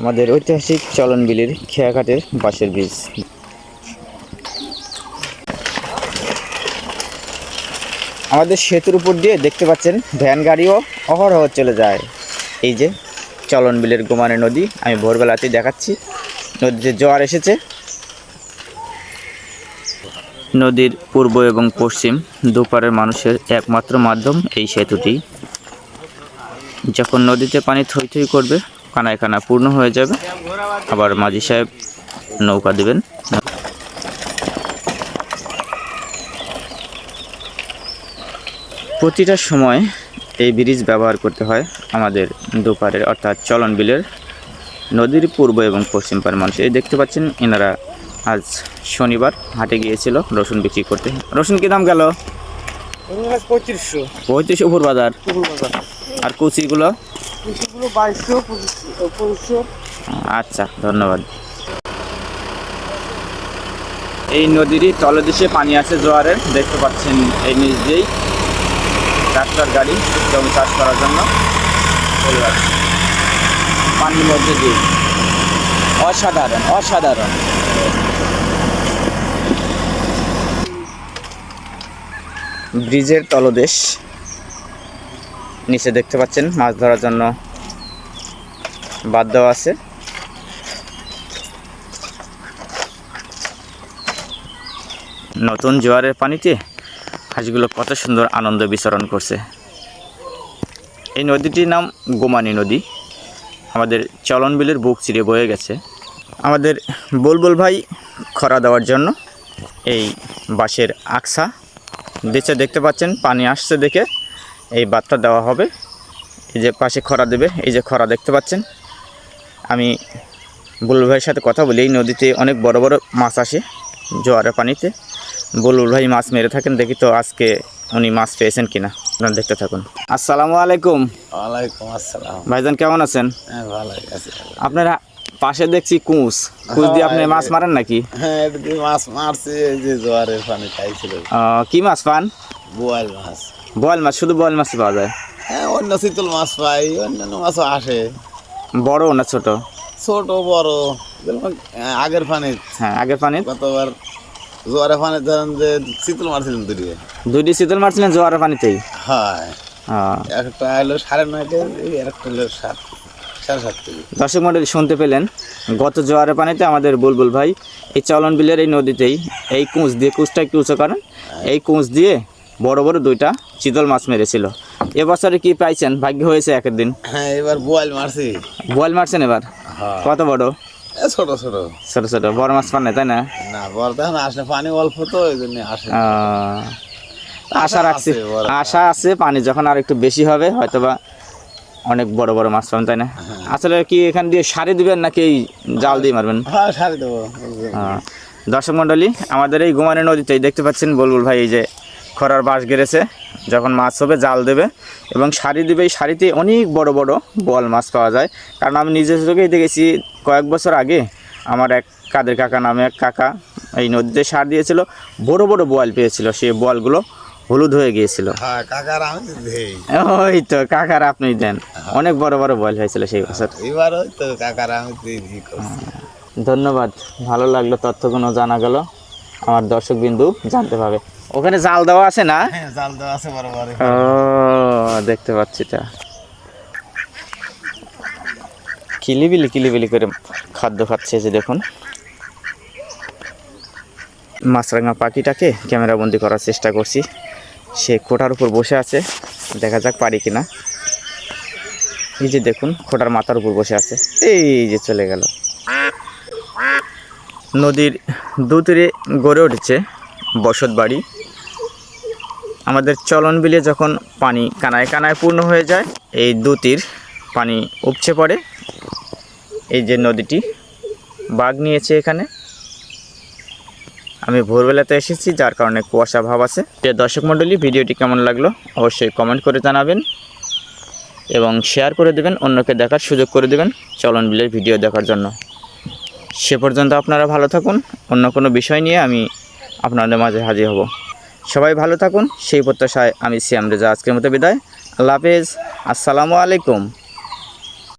আমাদের ঐতিহাসিক চলন বিলির খেয়াঘাটের বাঁশের ব্রিজ। আমাদের সেতুর উপর দিয়ে দেখতে পাচ্ছেন, ভ্যান গাড়িও অহরহ চলে যায়। এই যে চলন বিলের গোমানে নদী, আমি ভোরবেলাতেই দেখাচ্ছি। নদীতে জোয়ার এসেছে। নদীর পূর্ব এবং পশ্চিম দুপারের মানুষের একমাত্র মাধ্যম এই সেতুটি। যখন নদীতে পানি থই থই করবে কানায় কানা পূর্ণ হয়ে যাবে। আবার মাঝি সাহেব নৌকা দেবেন। প্রতিটা সময় এই ব্রিজ ব্যবহার করতে হয় আমাদের দুপারের অর্থাৎ চলন বিলের নদীর পূর্ব এবং পশ্চিম পার মানুষ। এই দেখতে পাচ্ছেন এনারা আজ শনিবার হাটে গিয়েছিল রসুন বিক্রি করতে। রসুন কি দাম গেল? পঁয়ত্রিশশো পঁয়ত্রিশ উপর বাজার বাজার আর কুচিগুলো? বাইশশো পঁচিশশো পঁচিশশো আচ্ছা ধন্যবাদ। এই নদীরই তলদেশে পানি আছে জোয়ারের, দেখতে পাচ্ছেন এই নিচ দিয়েই। ট্রাক্টর, গাড়ি জমি চাষ করার জন্য। চলে পানির মধ্যে দিয়ে। অসাধারণ অসাধারণ। ব্রিজের তলদেশ। নিচে দেখতে পাচ্ছেন, মাছ ধরার জন্য বাদ দেওয়া আছে। নতুন জোয়ারের পানিতে হাঁসগুলো কত সুন্দর আনন্দ বিচরণ করছে। এই নদীটির নাম গোমানি নদী। আমাদের চলন বিলের বুক চিরে বয়ে গেছে। আমাদের বুলবুল ভাই খরা দেওয়ার জন্য এই বাঁশের আকসা দেখতে পাচ্ছেন, পানি আসছে দেখে। এই বাতটা দেওয়া হবে। এই যে পাশে খরা দেবে এই যে খরা দেখতে পাচ্ছেন। আমি বুলবুল ভাইয়ের সাথে কথা বলি এই নদীতে অনেক বড় বড় মাছ আসে জোয়ারের পানিতে। বুলবুল ভাই মাছ মেরে থাকেন দেখি তো আজকে উনি মাছ পেয়েছেন কিনা। আপনারা দেখতে থাকুন। আসসালামু আলাইকুম। ওয়ালাইকুম আসসালাম। ভাইজান কেমন আছেন? হ্যাঁ ভালো আছে। আপনারা পাশে দেখছি কুঁচ। কুঁচ দিয়ে আপনি মাছ মারেন নাকি? হ্যাঁ মাছ মারছে এই যে জোয়ারের পানি খাইছিল কি মাছ পান? বোয়াল মাছ। বয়েল মাছ শুধু বয়েল মাছ পাওয়া যায়? হ্যাঁ অন্য শীতল মাছ পাই অন্যান্য মাছও আসে। বড় না ছোট? ছোট বড় আগের পানি হ্যাঁ আগের পানি কতবার জোয়ারের পানি ধরেন যে শীতল মারছিলেন দুটি দুইটি শীতল মারছিলেন জোয়ারের পানিতেই? হয়। একটা হলো সাড়ে নয় কেজি আর একটা হলো সাত। দর্শক মন্ডলী শুনতে পেলেন গত জোয়ারের পানিতে আমাদের বুলবুল ভাই এই চলন বিলের এই নদীতেই এই কুঁচ দিয়ে কুঁচটা একটু উঁচু করেন এই কুঁচ দিয়ে বড় বড় দুইটা চিতল মাছ মেরেছিল। এবছরে কি পাইছেন? ভাগ্য হয়েছে একের দিন। হ্যাঁ এবার বোয়াল মারছি। বয়েল মারছেন এবার? হ্যাঁ। কত বড়? ছোট ছোট। ছোট ছোট বড় মাছ পান তাই না? না বড় তখন পানি অল্প তো ওই জন্য আসে আশা রাখছি আশা আছে পানি যখন আর একটু বেশি হবে হয়তোবা অনেক বড় বড় মাছ পাবেন তাই না? আসলে কি এখান দিয়ে সারি দিবেন নাকি এই জাল দিয়ে মারবেন? হ্যাঁ সারি দেবো। দর্শক মণ্ডলী আমাদের এই গুমানি নদীতেই দেখতে পাচ্ছেন বলবুল ভাই এই যে খরার বাঁশ গেড়েছে যখন মাছ হবে জাল দেবে এবং শাড়ি দেবে। এই শাড়িতে অনেক বড় বড় বল মাছ পাওয়া যায়। কারণ আমি নিজের চোখেই দেখেছি কয়েক বছর আগে আমার এক কাদের কাকা নামে এক কাকা এই নদীতে সার দিয়েছিল বড় বড় বল পেয়েছিল সেই বোয়ালগুলো হলুদ হয়ে গিয়েছিল। হ্যাঁ ওই তো কাকার আপনি দেন। অনেক বড় বড় বোয়াল হয়েছিল সেই বছর। এবার ওই তো কাকার আমি করছি। ধন্যবাদ। ভালো লাগল তথ্যগুলো জানা গেল। আমার দর্শক বিন্দু জানতে পাবে ওখানে জাল দেওয়া আছে না? হ্যাঁ জাল দেওয়া আছে বড় বড়। ও দেখতে পাচ্ছি তা কিলিবিলি কিলিবিলি করে খাদ্য খাচ্ছে যে দেখুন। মাছরাঙা পাখিটাকে ক্যামেরা বন্দি করার চেষ্টা করছি। সে খোটার উপর বসে আছে। দেখা যাক পারি কিনা। এই যে দেখুন, খোটার মাথার উপর বসে আছে। এই যে চলে গেল। নদীর দু তীরে গড়ে উঠেছে বসত বাড়ি। আমাদের চলন বিলে যখন পানি কানায় কানায় পূর্ণ হয়ে যায়, এই দু তীর পানি উপচে পড়ে। এই যে নদীটি বাঘ নিয়েছে এখানে। আমি ভোরবেলাতে এসেছি, যার কারণে কুয়াশা ভাব আছে। প্রিয় দর্শক মণ্ডলী, ভিডিওটি কেমন লাগল অবশ্যই কমেন্ট করে জানাবেন এবং শেয়ার করে দেবেন, অন্যকে দেখার সুযোগ করে দেবেন। চলন বিলের ভিডিও দেখার জন্য। সে পর্যন্ত আপনারা ভালো থাকুন, অন্য কোনো বিষয় নিয়ে আমি আপনাদের মাঝে হাজির হব। সবাই ভালো থাকুন, সেই প্রত্যাশায় আমি সিয়াম রেজা আজকের মতো বিদায়। আল্লাহ হাফেজ, আসসালামু আলাইকুম।